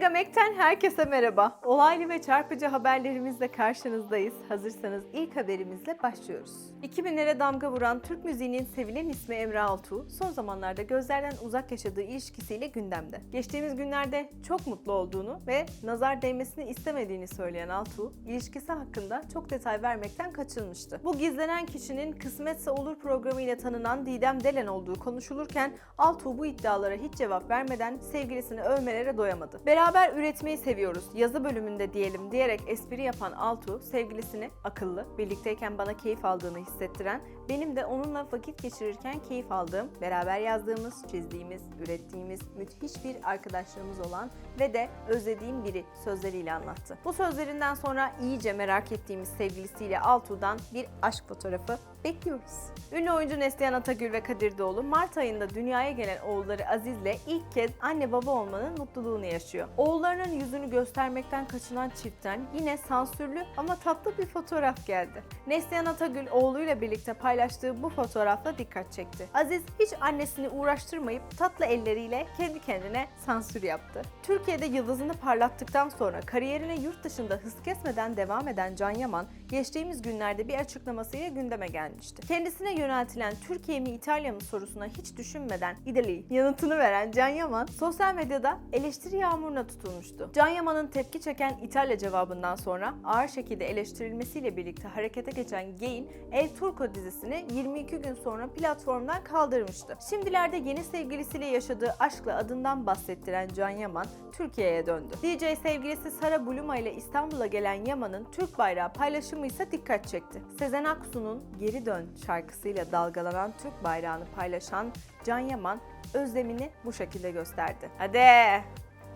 Megamek'ten herkese merhaba. Olaylı ve çarpıcı haberlerimizle karşınızdayız. Hazırsanız ilk haberimizle başlıyoruz. 2000'lere damga vuran Türk müziğinin sevilen ismi Emre Altuğ, son zamanlarda gözlerden uzak yaşadığı ilişkisiyle gündemde. Geçtiğimiz günlerde çok mutlu olduğunu ve nazar değmesini istemediğini söyleyen Altuğ, ilişkisi hakkında çok detay vermekten kaçınmıştı. Bu gizlenen kişinin Kısmetse Olur programıyla tanınan Didem Delen olduğu konuşulurken Altuğ bu iddialara hiç cevap vermeden sevgilisini övmelere doyamadı. Beraber üretmeyi seviyoruz, yazı bölümünde diyelim diyerek espri yapan Altuğ, sevgilisini akıllı, birlikteyken bana keyif aldığını hissettiren, benim de onunla vakit geçirirken keyif aldığım, beraber yazdığımız, çizdiğimiz, ürettiğimiz müthiş bir arkadaşlığımız olan ve de özlediğim biri sözleriyle anlattı. Bu sözlerinden sonra iyice merak ettiğimiz sevgilisiyle Altuğ'dan bir aşk fotoğrafı bekliyoruz. Ünlü oyuncu Neslihan Atagül ve Kadir Doğulu Mart ayında dünyaya gelen oğulları Aziz'le ilk kez anne baba olmanın mutluluğunu yaşıyor. Oğullarının yüzünü göstermekten kaçınan çiftten yine sansürlü ama tatlı bir fotoğraf geldi. Neslihan Atagül oğluyla birlikte paylaştığı bu fotoğrafla dikkat çekti. Aziz hiç annesini uğraştırmayıp tatlı elleriyle kendi kendine sansür yaptı. Türkiye'de yıldızını parlattıktan sonra kariyerine yurt dışında hız kesmeden devam eden Can Yaman, geçtiğimiz günlerde bir açıklamasıyla gündeme gelmişti. Kendisine yöneltilen Türkiye mi İtalya mı sorusuna hiç düşünmeden Italy yanıtını veren Can Yaman, sosyal medyada eleştiri yağmuruna tutulmuştu. Can Yaman'ın tepki çeken İtalya cevabından sonra ağır şekilde eleştirilmesiyle birlikte harekete geçen Gain, El Turco dizisini 22 gün sonra platformdan kaldırmıştı. Şimdilerde yeni sevgilisiyle yaşadığı aşkla adından bahsettiren Can Yaman, Türkiye'ye döndü. DJ sevgilisi Sara Buluma ile İstanbul'a gelen Yaman'ın Türk bayrağı paylaşımı ise dikkat çekti. Sezen Aksu'nun Geri Dön şarkısıyla dalgalanan Türk bayrağını paylaşan Can Yaman özlemini bu şekilde gösterdi. Hadi!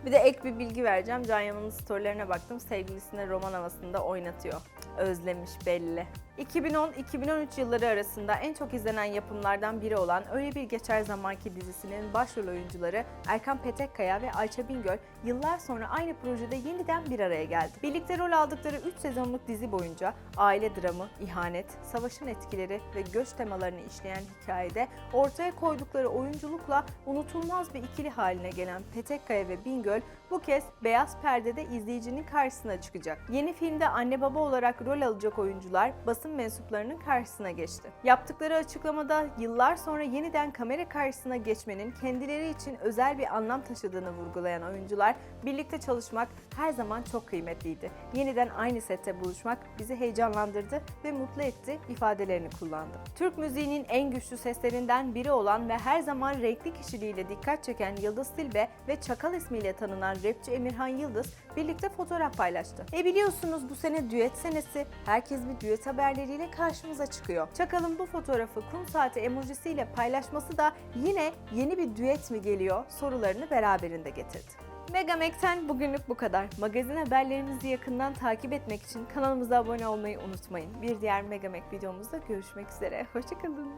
Bir de ek bir bilgi vereceğim. Can Yaman'ın storylerine baktım. Sevgilisine roman havasında oynatıyor. Özlemiş belli. 2010-2013 yılları arasında en çok izlenen yapımlardan biri olan Öyle Bir Geçer Zamanki dizisinin başrol oyuncuları Erkan Petekkaya ve Ayça Bingöl yıllar sonra aynı projede yeniden bir araya geldi. Birlikte rol aldıkları 3 sezonluk dizi boyunca aile dramı, ihanet, savaşın etkileri ve göç temalarını işleyen hikayede ortaya koydukları oyunculukla unutulmaz bir ikili haline gelen Petekkaya ve Bingöl bu kez beyaz perdede izleyicinin karşısına çıkacak. Yeni filmde anne baba olarak rol alacak oyuncular basın mensuplarının karşısına geçti. Yaptıkları açıklamada yıllar sonra yeniden kamera karşısına geçmenin kendileri için özel bir anlam taşıdığını vurgulayan oyuncular, birlikte çalışmak her zaman çok kıymetliydi. Yeniden aynı sette buluşmak bizi heyecanlandırdı ve mutlu etti ifadelerini kullandı. Türk müziğinin en güçlü seslerinden biri olan ve her zaman renkli kişiliğiyle dikkat çeken Yıldız Tilbe ve Çakal ismiyle tanınan rapçi Emirhan Yıldız birlikte fotoğraf paylaştı. E biliyorsunuz bu sene düet senesi. Herkes bir düet haberleriyle karşımıza çıkıyor. Çakal'ın bu fotoğrafı kum saati emojisiyle paylaşması da yine yeni bir düet mi geliyor sorularını beraberinde getirdi. Megamex'ten bugünlük bu kadar. Magazin haberlerimizi yakından takip etmek için kanalımıza abone olmayı unutmayın. Bir diğer Megamex videomuzda görüşmek üzere. Hoşçakalın.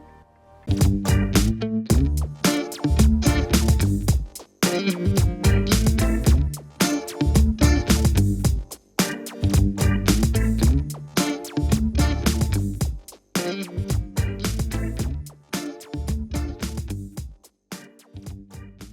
You.